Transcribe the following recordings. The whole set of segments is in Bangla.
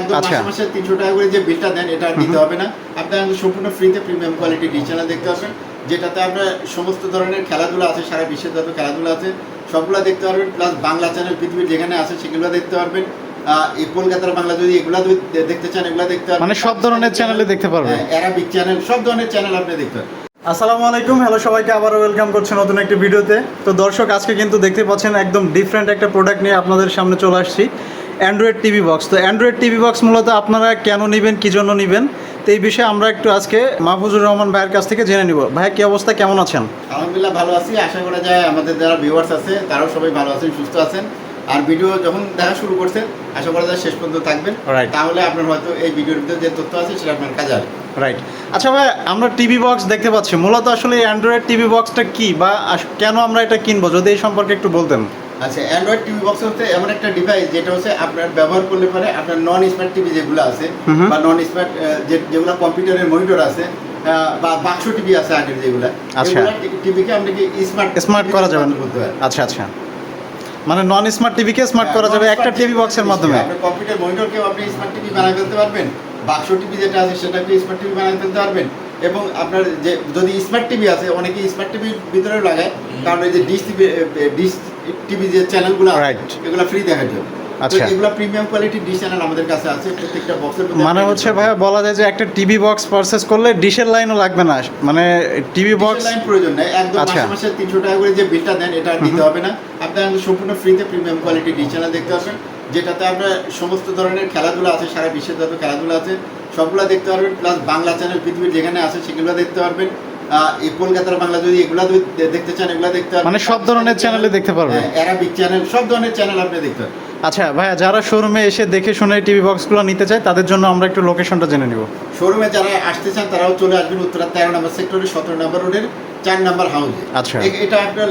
একদম আচ্ছা। মাসে মাসে তিনশো টাকা করে যে বিলটা দেন এটা দিতে হবে না। আপনি একদম সম্পূর্ণ ফ্রিতে প্রিমিয়াম কোয়ালিটি ডি চ্যানেল দেখতে পারবেন যেটাতে আপনার সমস্ত ধরনের খেলাধুলা আছে সারা বিশ্বের যত খেলাধুলা আছে সবগুলো দেখতে পারবেন প্লাস বাংলা চ্যানেল পৃথিবীর যেখানে আছে সেগুলো দেখতে পারবেন। এই কলকাতার বাংলা যদি এগুলা যদি দেখতে চান এগুলা দেখতে পারবেন। মানে সব ধরনের চ্যানেলে দেখতে পারবেন। অ্যারাবিক চ্যানেল সব ধরনের চ্যানেল আপনি দেখতে পারবেন। আসসালামু আলাইকুম হ্যালো সবাইকে আবারও ওয়েলকাম করছি নতুন একটি ভিডিওতে। তো দর্শক আজকে কিন্তু দেখতে পাচ্ছেন একদম ডিফারেন্ট একটা প্রোডাক্ট নিয়ে আপনাদের সামনে চলে আসছি। অ্যান্ড্রয়েড টিভি বক্স তো অ্যান্ড্রয়েড টিভি বক্স মূলত আপনারা কেন নেবেন কী জন্য নেবেন তো এই বিষয়ে আমরা একটু আজকে মাহফুজুর রহমান ভাইয়ের কাছ থেকে জেনে নিব। ভাইয়া কী অবস্থা? কেমন আছেন? আলহামদুলিল্লাহ ভালো আছি। আশা করা যায় আমাদের যারা ভিউয়ার্স আছে তারাও সবাই ভালো আছেন সুস্থ আছেন। আর ভিডিও যখন দেখা শুরু করছেন আশা করা যায় শেষ পর্যন্ত থাকবেন. তাহলে আপনার হয়তো এই ভিডিওর ভিতরে যে তথ্য আছে সেটা আপনার কাজে আসবে। রাইট আচ্ছা ভাই আমরা টিভি বক্স দেখতে পাচ্ছি। মূলত আসলে অ্যান্ড্রয়েড টিভি বক্সটা কি বা কেন আমরা এটা কিনবো? যদি এই সম্পর্কে একটু বলতেন। আচ্ছা অ্যান্ড্রয়েড টিভি বক্স হচ্ছে এমন একটা ডিভাইস যেটা হচ্ছে আপনার ব্যবহার করলে পরে আপনার নন স্মার্ট টিভি যেগুলো আছে। বা নন স্মার্ট যেগুলো কম্পিউটারের মনিটর আছে বা বাক্স টিভি আছে আগের যেগুলো আচ্ছা। টিভিকে আপনি কি স্মার্ট স্মার্ট করা যাবে না বলতে পারেন আচ্ছা আচ্ছা মানে নন স্মার্ট টিভিকে স্মার্ট করা যাবে একটা টিভি বক্সের মাধ্যমে আপনি কম্পিউটার মনিটর মনিটরকেও আপনি স্মার্ট টিভি বানায় ফেলতে পারবেন বাক্স টিভি যেটা আছে সেটা সেটাকে স্মার্ট টিভি বানায় ফেলতে পারবেন এবং আপনার যে যদি স্মার্ট টিভি আছে অনেকে স্মার্ট টিভির ভিতরে লাগায় কারণ এই যে ডিশ টিভি ডিশ টিভি যে চ্যানেলগুলো. এগুলো ফ্রি দেখার জন্য আচ্ছা। এগুলো প্রিমিয়াম কোয়ালিটির ডিশ চ্যানেল আমাদের কাছে আছে প্রত্যেকটা বক্সের মানে হচ্ছে ভাইয়া বলা যায় যে একটা টিভি বক্স পারচেস করলে ডিশের লাইনও লাগবে না। মানে টিভি বক্স লাইন প্রয়োজন নেই। একদম আচ্ছা। মাসে মাসে তিনশো টাকা করে যে বিলটা দেন এটা আর দিতে হবে না। আপনি একদম সম্পূর্ণ ফ্রিতে প্রিমিয়াম কোয়ালিটি ডিশ চ্যানেল দেখতে পারবেন যেটাতে আপনার সমস্ত ধরনের খেলাধুলা আছে সারা বিশ্বের যত খেলাধুলা আছে সবগুলো দেখতে পারবেন। প্লাস বাংলা চ্যানেল পৃথিবীর যেখানে আছে সেগুলো দেখতে পারবেন। কলকাতার বাংলা যদি এগুলা দেখতে চান এগুলা দেখতে মানে সব ধরনের চ্যানেলে দেখতে পারবেন? অ্যারাবিক চ্যানেল সব ধরনের চ্যানেল আপনি দেখতে পারবেন। আচ্ছা ভাইয়া যারা শোরুমে এসে দেখে শুনে টিভি বক্সগুলো নিতে চায় তাদের জন্য আমরা একটু লোকেশনটা জেনে নিব। শোরুমে যারা আসতে চান তারাও চলে আসবেন উত্তরা তেরো নম্বর সেক্টরের সতেরো নম্বর রোডের চার নম্বর হাউসে আচ্ছা। এটা আপনার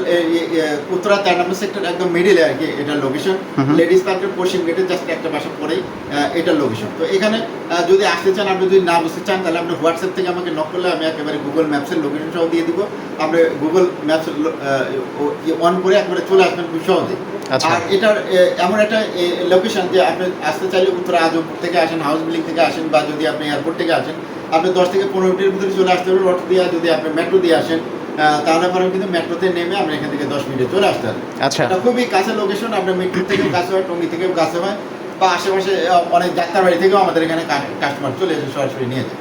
উত্তরা তেরো নম্বর সেক্টর একদম মিডিলে আর কি এটার লোকেশন। লেডিস পার্কের পশ্চিম গেটে জাস্ট একটা বাসা পরেই এটার লোকেশন তো এখানে যদি আসতে চান আপনি যদি না বুঝতে চান তাহলে আপনি হোয়াটসঅ্যাপ থেকে আমাকে নক করলে আমি একেবারে গুগল ম্যাপসের লোকেশন সহ দিয়ে দিব আপনি গুগল ম্যাপস অন করে একবারে চলে আসবেন খুব সহজে আচ্ছা। আর এটার এমন একটা লোকেশন যে আপনি আসতে চাইলে উত্তরা আজমপুর থেকে আসেন হাউস বিল্ডিং থেকে আসেন বা যদি আপনি এয়ারপোর্ট থেকে আসেন আপনি দশ থেকে পনেরো মিনিটের ভিতরে চলে আসতে পারবেন অটো দিয়ে যদি আপনি মেট্রো দিয়ে আসেন তাহলে পরে কিন্তু মেট্রোতে নেমে আপনি এখান থেকে দশ মিনিটে চলে আসতে পারেন আচ্ছা। এটা খুবই কাছে লোকেশন আপনার মেট্রো থেকেও কাছে হয় টঙ্গি থেকেও কাছে হয় বা আশেপাশে অনেক ডাক্তার বাড়ি থেকেও আমাদের এখানে কাস্টমার চলে এসে সরাসরি নিয়ে যায়।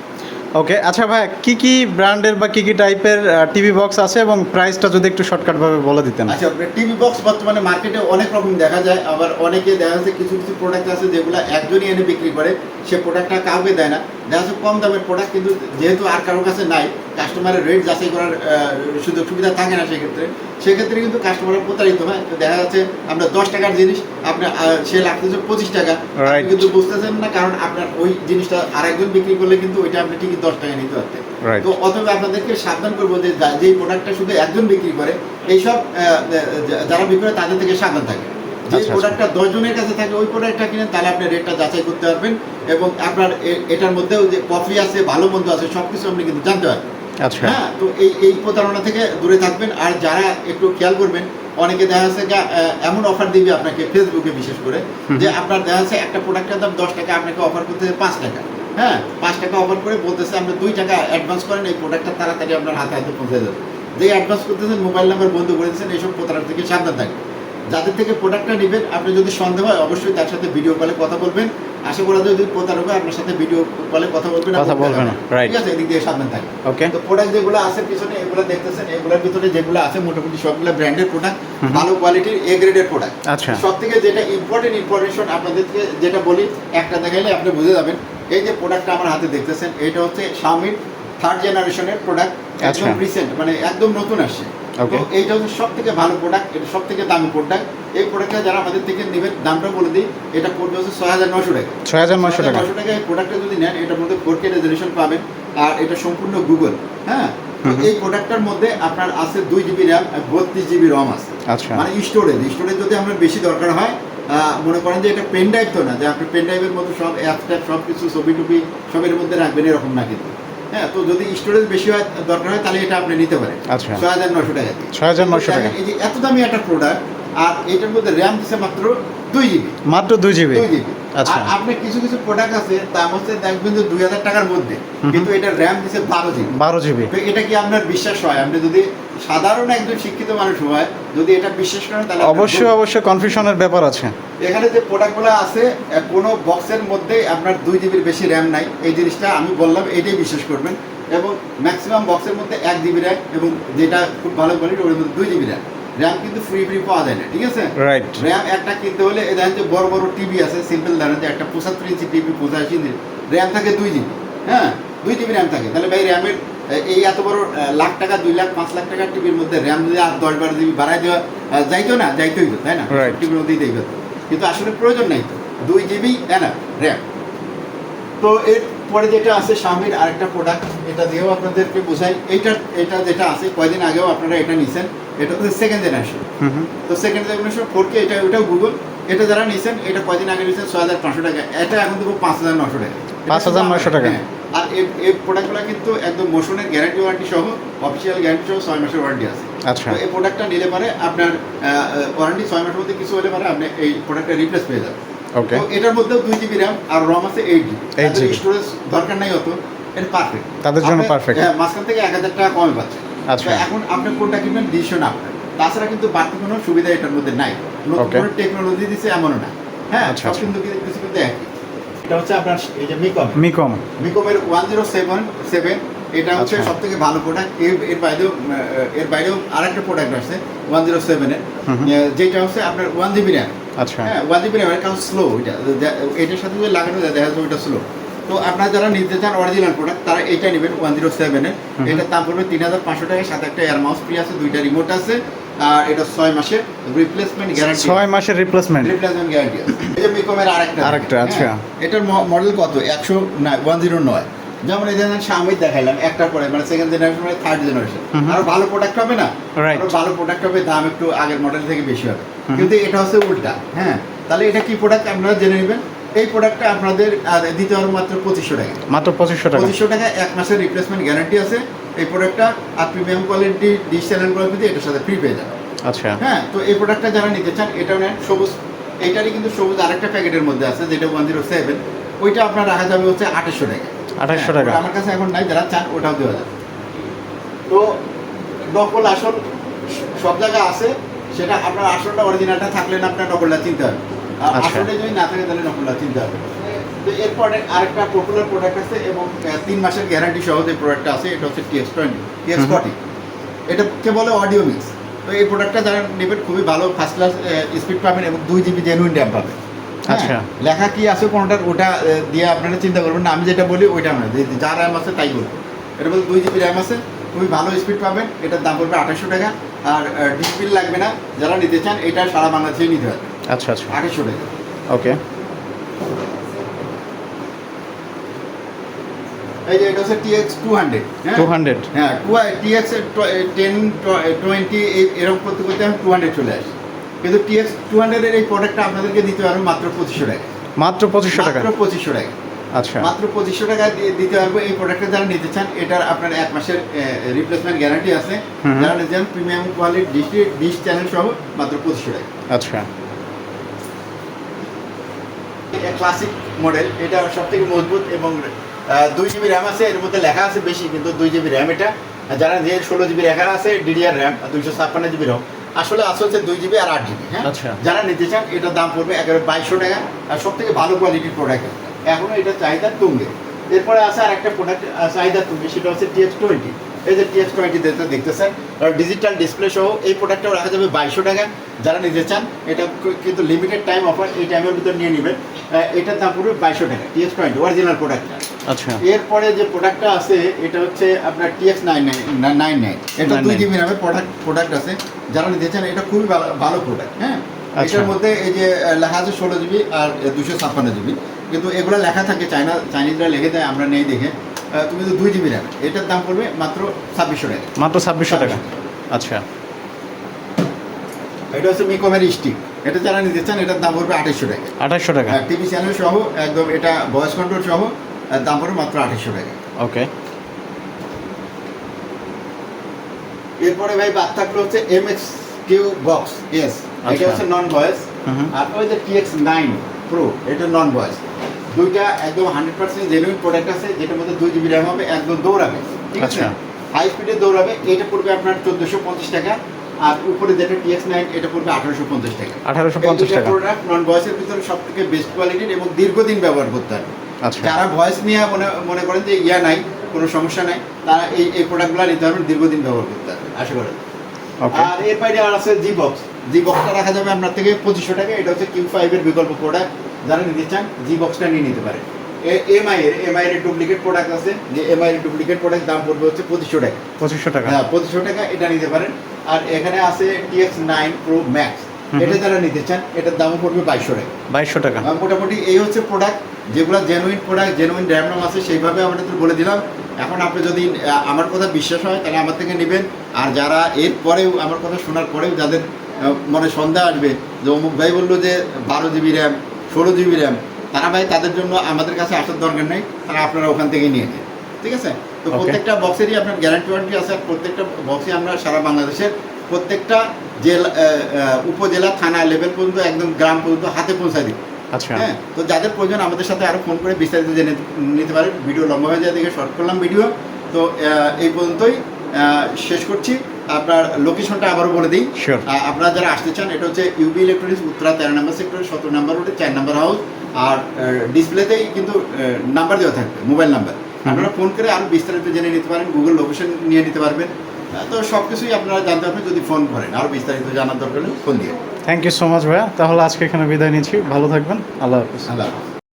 ওকে আচ্ছা ভাই কি কি ব্র্যান্ডের বা কি কি টাইপের টিভি বক্স আছে এবং প্রাইসটা যদি একটু শর্টকাটভাবে বলে দিতেন? আচ্ছা টিভি বক্স বর্তমানে মার্কেটে অনেক রকম দেখা যায় আবার অনেকে দেখা যাচ্ছে কিছু কিছু প্রোডাক্ট আছে যেগুলো একজনই এনে বিক্রি করে সে প্রোডাক্টটা কাউকে দেয় না। দেখা যাচ্ছে কম দামের প্রোডাক্ট কিন্তু যেহেতু আর কারোর কাছে নাই কাস্টমারের রেট যাচাই করার সুযোগ সুবিধা থাকে না সেক্ষেত্রে সেক্ষেত্রে কিন্তু কাস্টমার প্রতারিত হয়। দেখা যাচ্ছে আমরা দশ টাকার জিনিস আপনার সে লাগতেছে পঁচিশ টাকা কিন্তু বুঝতেছেন না কারণ আপনার ওই জিনিসটা আরেকজন বিক্রি করলে কিন্তু ওইটা আপনি ঠিকই দশ টাকা নিতে পারতেন। তো অথবা আপনাদেরকে সাবধান করব যে যা- যেই প্রোডাক্টটা শুধু একজন বিক্রি করে এইসব যারা বিক্রি করে তাদের থেকে সাবধান থাকে যে আচ্ছা, আচ্ছা। প্রোডাক্টটা দশজনের কাছে থাকে ওই প্রোডাক্টটা কিনেন তাহলে আপনি রেটটা যাচাই করতে পারবেন এবং আপনার এটার মধ্যেও যে কফি আছে ভালো মন্দ আছে সব কিছু আপনি কিন্তু জানতে পারবেন। আচ্ছা। হ্যাঁ তো এই এই প্রতারণা থেকে দূরে থাকবেন। আর যারা একটু খেয়াল করবেন অনেকে দেখা যাচ্ছে এমন অফার দিবে আপনাকে ফেসবুকে বিশেষ করে যে আপনার দেখা যাচ্ছে একটা প্রোডাক্টের দাম দশ টাকা আপনাকে অফার করতেছে পাঁচ টাকা। হ্যাঁ পাঁচ টাকা অফার করে বলতেছে আপনি দুই টাকা অ্যাডভান্স করেন এই প্রোডাক্টটা তাড়াতাড়ি আপনার হাতে হাতে পৌঁছে যাবে। যে অ্যাডভান্স করতেছেন মোবাইল নাম্বার বন্ধ করে দিচ্ছেন এইসব প্রতারণা থেকে সাবধান থাকবেন। যাদের থেকে প্রোডাক্টটা নেবেন আপনি যদি সন্দেহ হয় অবশ্যই তার সাথে ভিডিও কলে কথা বলবেন। আশা করা যদি প্রতারক হয় আপনার সাথে ভিডিও কলে কথা বলবেন কথা বলবেন. ঠিক আছে এদিক দিয়ে সাবধান থাকবেন। ওকে তো প্রোডাক্ট যেগুলো আছে পিছনে এগুলো দেখতেছেন এগুলোর ভিতরে যেগুলো আছে মোটামুটি সবগুলো ব্র্যান্ডের প্রোডাক্ট ভালো কোয়ালিটির এ গ্রেডের প্রোডাক্ট আচ্ছা। সব থেকে যেটা ইম্পর্টেন্ট ইনফরমেশন আপনাদেরকে যেটা বলি একটা দেখাইলে আপনি বুঝে যাবেন এই যে প্রোডাক্টটা আমার হাতে দেখতেছেন এটা হচ্ছে শাওমির থার্ড জেনারেশনের প্রোডাক্ট একদম আচ্ছা। রিসেন্ট মানে একদম নতুন আসছে। এইটা হচ্ছে সব থেকে ভালো প্রোডাক্ট এটা সব থেকে দামি প্রোডাক্ট এই প্রোডাক্টটা যারা আমাদের থেকে নেবেন দামটা বলে দিই এটা পড়বে হচ্ছে ছয় হাজার নশো টাকা ছয় হাজার নশো টাকা। নশো টাকা এই প্রোডাক্টটা যদি নেন এটার মধ্যে ফোর কে রেজলিউশন পাবেন আর এটা সম্পূর্ণ গুগল হ্যাঁ। এই প্রোডাক্টটার মধ্যে আপনার আছে দুই জিবি র্যাম বত্রিশ জিবি রম আছে। আচ্ছা। মানে স্টোরেজ স্টোরেজ যদি আপনার বেশি দরকার হয় মনে করেন যে এটা পেন ড্রাইভ তো না যে আপনি পেন ড্রাইভের মধ্যে সব অ্যাপ ট্যাপ সব কিছু ছবি টুবি সবের মধ্যে রাখবেন এরকম না কিন্তু। হ্যাঁ তো যদি স্টোরেজ বেশি হয় দরকার হয় তাহলে এটা আপনি নিতে পারেন। আচ্ছা। ছয় হাজার নশো টাকা ছয় হাজার নশো টাকা। এই যে এত দামি একটা প্রোডাক্ট আর এটার মধ্যে র্যাম দিচ্ছে মাত্র দুই জিবি মাত্র দুই জিবি দুই জিবি। আর আপনি কিছু কিছু প্রোডাক্ট আছে দাম হচ্ছে দেখবেন যে দুই হাজার টাকার মধ্যে। কিন্তু এটা র্যাম দিচ্ছে বারো জিবি বারো জিবি তো এটা কি আপনার বিশ্বাস হয়? আপনি যদি সাধারণ একজন শিক্ষিত মানুষ হয় যদি এটা বিশ্বাস করেন তাহলে অবশ্যই। অবশ্যই কনফিউশনের ব্যাপার আছে। এখানে যে প্রোডাক্টগুলো আছে কোনো বক্সের মধ্যে আপনার দুই জিবির বেশি র্যাম নাই। এই জিনিসটা আমি বললাম এটাই বিশ্বাস করবেন। এবং ম্যাক্সিমাম বক্সের মধ্যে এক জিবি র্যাম এবং যেটা খুব ভালো কোয়ালিটি ওর মধ্যে দুই জিবি র্যাম র্যাম কিন্তু ফ্রি ফ্রি পাওয়া যায় না ঠিক আছে? রাইট র্যাম একটা কিনতে হলে দেখেন যে বড় বড় টিভি আছে সিম্পল ধরেন যে একটা পঁচাত্তর ইঞ্চি টিভি পঁচাশি ইঞ্চি র্যাম থাকে দুই জিবি হ্যাঁ? দুই জিবি র্যাম থাকে। তাহলে ভাই র্যামের এই এত বড় লাখ টাকা দুই লাখ পাঁচ লাখ টাকার টিভির মধ্যে র্যাম যদি আর দশ বারো জিবি বাড়াই দেওয়া যাইতো না যাইতোই তাই না? Right. টিভির মধ্যেই দেখবে কিন্তু আসলে প্রয়োজন নাই তো। দুই জিবি না র্যাম তো এর পরে যেটা আছে স্বামীর আরেকটা প্রোডাক্ট এটা দিয়েও আপনাদেরকে বোঝাই। এইটা এটা যেটা আছে কয়দিন আগেও আপনারা এটা নিছেন। এটা হচ্ছে সেকেন্ড জেনারেশন তো সেকেন্ড জেনারেশন ফোর কে এটা ওটাও গুগল এটা যারা নিছেন এটা কয়দিন আগে নিছেন ছয় হাজার পাঁচশো টাকা। এটা এখন দেবো পাঁচ হাজার নশো টাকা। 5,900 টাকা। হ্যাঁ। আর এই প্রোডাক্টগুলো কিন্তু একদম মোশনের গ্যারান্টি ওয়ারেন্টি সহ অফিসিয়াল গ্যারান্টি সহ ছয় মাসের ওয়ারেন্টি আছে। আচ্ছা। এই প্রোডাক্টটা নিলে পরে আপনার ওয়ারেন্টি ছয় মাসের মধ্যে কিছু হলে পরে আপনি এই প্রোডাক্টটা রিপ্লেস পেয়ে যাবেন। ওকে এটার মধ্যেও দুই জিবি র্যাম আর রম আছে এইট জিবি 8 GB স্টোরেজ দরকার নাই অত এটা পারফেক্ট তাদের জন্য perfect। হ্যাঁ মাঝখান থেকে এক হাজার টাকা কমে পাচ্ছে। আচ্ছা। এখন আপনি কোনটা কিনবেন? ডিসিশন আপনার তাছাড়া কিন্তু বাড়তি কোনো সুবিধা এটার মধ্যে নাই। নতুন কোনো টেকনোলজি দিচ্ছে এমনও না। হ্যাঁ আচ্ছা, সব আচ্ছা। কিন্তু কিছু কিন্তু একই। এটা হচ্ছে আপনার এই যে মিকম মিকম মিকমের ওয়ান জিরো সেভেন সেভেন এটা হচ্ছে আচ্ছা। সব থেকে ভালো প্রোডাক্টের এর বাইরেও এর বাইরেও আরেকটা প্রোডাক্ট আছে ওয়ান জিরো সেভেনের। যেটা হচ্ছে আপনার ওয়ান জিবি র্যাম আচ্ছা। হ্যাঁ ওয়ান জিবি র্যামের কারণ স্লো এটা। এটার সাথে যদি লাগানো যায় দেখা যাচ্ছে ওইটা স্লো তো আপনারা যারা নিতে চান অরিজিনাল প্রোডাক্ট তারা এটা নেবেন ওয়ান জিরো সেভেনের হুম। এটার দাম পড়বে তিন হাজার পাঁচশো টাকা সাথে একটা এয়ার মাউস ফ্রি আছে দুইটা রিমোট আছে আর এটা ছয় মাসের রিপ্লেসমেন্ট গ্যারান্টি ছয় মাসের রিপ্লেসমেন্ট রিপ্লেসমেন্ট গ্যারান্টি আছে। যে মিকমের আরেকটা। আরেকটা, হ্যাঁ, আচ্ছা। এটার মডেল কত? একশো না ওয়ান জিরো নয় যেমন এই যেমন স্বামী দেখাইলাম একটার পরে মানে সেকেন্ড জেনারেশন মানে থার্ড জেনারেশন। আরও ভালো প্রোডাক্ট হবে না. আরও ভালো প্রোডাক্ট হবে দাম একটু আগের মডেল থেকে বেশি হবে। কিন্তু এটা হচ্ছে উল্টা হ্যাঁ। তাহলে এটা কি প্রোডাক্ট আপনারা জেনে নেবেন? এই প্রোডাক্টটা আপনাদের দিতে হবে মাত্র পঁচিশশো টাকা। মাত্র পঁচিশশো টাকা। পঁচিশশো টাকা এক মাসের রিপ্লেসমেন্ট গ্যারান্টি আছে। এই প্রোডাক্টটা আর প্রিমিয়াম কোয়ালিটি ডিশ চ্যানেলগুলো কিন্তু এটার সাথে ফ্রি পেয়ে যাবে আচ্ছা। হ্যাঁ তো এই প্রোডাক্টটা যারা নিতে চান এটা নেন সবুজ এইটারই কিন্তু সবুজ আরেকটা প্যাকেটের মধ্যে আছে যেটা ওয়ান জিরো সেভেন ওইটা আপনার রাখা যাবে হচ্ছে আঠাশশো টাকা। 2800 হ্যাঁ, টাকা। আমার কাছে এখন নাই যারা চান ওটাও দেওয়া যাবে। তো নকল আসল সব জায়গায় আছে সেটা আপনার আসলটা অরিজিনালটা থাকলে না আপনার নকলটা চিনতে হবে। আসলে যদি না থাকে তাহলে নকলটা চিনতে হবে তো এরপরে আরেকটা পপুলার প্রোডাক্ট আছে এবং তিন মাসের গ্যারান্টি সহ যে প্রোডাক্টটা আছে এটা হচ্ছে টোয়েন্টি ফর্টি কে বলে অডিও মিক্স তো এই প্রোডাক্টটা যারা নেবেন খুবই ভালো ফার্স্ট ক্লাস স্পিড পাবেন এবং দুই জিবি জেনুইন র্যাম পাবেন। হ্যাঁ, আচ্ছা। লেখা কি আছে কোনটার ওটা দিয়ে আপনারা চিন্তা করবেন না। আমি যেটা বলি ওইটা যা র্যাম আছে তাই বলব এটা বলতে দুই জিবি র্যাম আছে খুবই ভালো স্পিড পাবেন। এটার দাম পড়বে আঠাশশো টাকা। আর ডিসপিল লাগবে না। যারা নিতে চান এটা সারা বাংলাদেশেই নিতে হবে আচ্ছা আচ্ছা। আঠাশশো টাকা ওকে। এই যে এটা হচ্ছে TX two hundred two hundred হ্যাঁ টু টিএক্স টেন টোয়েন্টি এরকম করতে করতে আমি টু হান্ড্রেড চলে আসি। কিন্তু টিএক্স টু হান্ড্রেডের এই প্রোডাক্টটা আপনাদেরকে দিতে পারব মাত্র পঁচিশশো টাকা। মাত্র পঁচিশশো টাকা? মাত্র পঁচিশশো টাকা। আচ্ছা। মাত্র পঁচিশশো টাকা দিতে পারব এই প্রোডাক্টটা যারা নিতে চান এটার আপনার এক মাসের রিপ্লেসমেন্ট গ্যারান্টি আছে। যারা নিতে চান premium quality dish dish channel সহ মাত্র পঁচিশশো টাকা। আচ্ছা। ক্লাসিক মডেল এটা সব থেকে মজবুত এবং দুই জিবি র্যাম আছে এর মধ্যে লেখা আছে বেশি কিন্তু দুই জিবি র্যাম এটা। যারা যে ষোলো জিবি লেখা আছে ডিডিআর র্যাম দুইশো ছাপ্পান্ন জিবি র্যাম আসলে আছে হচ্ছে দুই জিবি আর আট জিবি হ্যাঁ? আচ্ছা। যারা নিতে চান এটার দাম পড়বে একেবারে বাইশশো টাকা আর সব থেকে ভালো কোয়ালিটির প্রোডাক্ট এখনও এটা চাহিদা তুঙ্গে। এরপরে আছে আর একটা প্রোডাক্ট চাহিদা তুঙ্গে সেটা হচ্ছে টিএক্স টোয়েন্টি এই যে টিএক্স টোয়েন্টি দেখতেছেন ডিজিটাল ডিসপ্লে সহ এই প্রোডাক্টটাও রাখা যাবে বাইশশো টাকা। যারা নিতে চান এটা কিন্তু লিমিটেড টাইম অফার এই টাইমের ভিতর নিয়ে নেবেন। এটার দাম পড়বে বাইশশো টাকা টিএক্স টোয়েন্টি অরিজিনাল প্রোডাক্টটা আচ্ছা। এরপরে যে প্রোডাক্টটা আছে এটা হচ্ছে আপনার TX nine nine nine nine এটা দুই জিবি নামে প্রোডাক্ট প্রোডাক্ট আছে। যারা নিতে চান এটা খুবই ভালো ভালো প্রোডাক্ট হ্যাঁ? আচ্ছা। এটার মধ্যে এই যে লেখা আছে ষোলো জিবি আর দুশো ছাপ্পান্ন জিবি কিন্তু এগুলো লেখা থাকে চাইনা চাইনিজরা লিখে দেয় আমরা নেই দেখে। তুমি তো দুই জিবি র্যাম এটার দাম পড়বে মাত্র ছাব্বিশশো টাকা। মাত্র ছাব্বিশশো টাকা। আচ্ছা। এটা হচ্ছে মিকমের স্টিক। এটা যারা নিতে চান এটার দাম পড়বে আঠাশশো টাকা। আঠাশশো টাকা। হ্যাঁ টিভি চ্যানেল সহ একদম এটা ভয়েস কন্ট্রোল সহ দাম পড়বে মাত্র আঠাশশো টাকা। ওকে। এরপরে ভাই বাদ থাকল হচ্ছে M X Q box yes এটা আচ্ছা। হচ্ছে নন ভয়েস। আর ওই যে টিএক্স নাইন প্রো এটা নন ভয়েস দুইটা একদম হান্ড্রেড পার্সেন্ট জেনুইন প্রোডাক্ট আছে যেটার মধ্যে দুই জিবি র্যাম হবে একদম দৌড়াবে ঠিক আছে? আচ্ছা। হাই স্পিডে দৌড়াবে এটা পড়বে আপনার চোদ্দোশো পঞ্চাশ টাকা আর উপরে যেটা টিএক্স নাইন এটা পড়বে আঠারোশো পঞ্চাশ টাকা। আঠারোশো পঞ্চাশ টাকা। প্রোডাক্ট নন ভয়েসের ভিতরে সব থেকে বেস্ট কোয়ালিটির এবং দীর্ঘদিন ব্যবহার করতে হবে। আচ্ছা। যারা ভয়েস নিয়ে মনে মনে করেন যে ইয়া নাই কোনো সমস্যা নাই তারা এই এই প্রোডাক্টগুলো নিতে পারবেন দীর্ঘদিন ব্যবহার করতে পারবেন আশা করেন আর এর বাইরে আর আছে জি বক্স জি বক্সটা রাখা যাবে আপনার থেকে পঁচিশশো টাকা এটা হচ্ছে কিউ ফাইভের বিকল্প প্রোডাক্ট যারা নিতে চান জি বক্সটা নিয়ে নিতে পারেন এমআই এর এমআই এর ডুপ্লিকেট প্রোডাক্ট আছে। যে এমআই এর ডুপ্লিকেট প্রোডাক্ট দাম পড়বে হচ্ছে পঁচিশশো টাকা। পঁচিশশো টাকা। হ্যাঁ পঁচিশশো টাকা এটা নিতে পারেন। আর এখানে আছে টিএক্স নাইন প্রো ম্যাক্স এটা যারা নিতে চান এটার দামও পড়বে বাইশশো টাকা। বাইশশো টাকা। মোটামুটি এই হচ্ছে প্রোডাক্ট যেগুলো জেনুইন প্রোডাক্ট জেনুইন র্যাম আছে সেইভাবে আমাদের বলে দিলাম। এখন আপনি যদি আমার কথা বিশ্বাস হয় তাহলে আমার থেকে নেবেন। আর যারা এর পরেও আমার কথা শোনার পরেও যাদের মনে সন্দেহ আসবে যে অমুক ভাই বলল যে বারো জিবি র্যাম ষোলো জিবি র্যাম। তারা ভাই তাদের জন্য আমাদের কাছে আসার দরকার নেই তারা আপনারা ওখান থেকে নিয়ে নেন। ঠিক আছে? তো প্রত্যেকটা বক্সেরই আপনার গ্যারান্টি ওয়ারেন্টি আছে আর প্রত্যেকটা বক্সে আমরা সারা বাংলাদেশের প্রত্যেকটা জেলা উপজেলা থানা লেভেল পর্যন্ত একদম গ্রাম পর্যন্ত হাতে পৌঁছায় দিই। আচ্ছা। হ্যাঁ? তো যাদের প্রয়োজন আমাদের সাথে আরও ফোন করে বিস্তারিত জেনে নিতে পারেন। ভিডিও লম্বা হয়ে যায় দেখে শর্ট করলাম ভিডিও তো এই পর্যন্তই শেষ করছি। আপনার লোকেশনটা আবারও বলে দিই। আপনারা যারা আসতে চান এটা হচ্ছে ইউবি ইলেকট্রনিক্স উত্তরা তেরো নম্বর সেক্টর সতেরো নম্বর রোডে চার নম্বর হাউস আর ডিসপ্লেতেই কিন্তু নাম্বার দেওয়া থাকবে মোবাইল নাম্বার আপনারা ফোন করে আরও বিস্তারিত জেনে নিতে পারেন গুগল লোকেশন নিয়ে নিতে পারবেন। তো সব কিছুই আপনারা জানতে পারবেন যদি ফোন করেন। আরও বিস্তারিত জানার দরকার হলে ফোন দিয়ে। থ্যাংক ইউ সো মাচ ভাইয়া। তাহলে আজকে এখানে বিদায় নিচ্ছি। ভালো থাকবেন। আল্লাহ হাফিজ। আল্লাহ হাফিজ।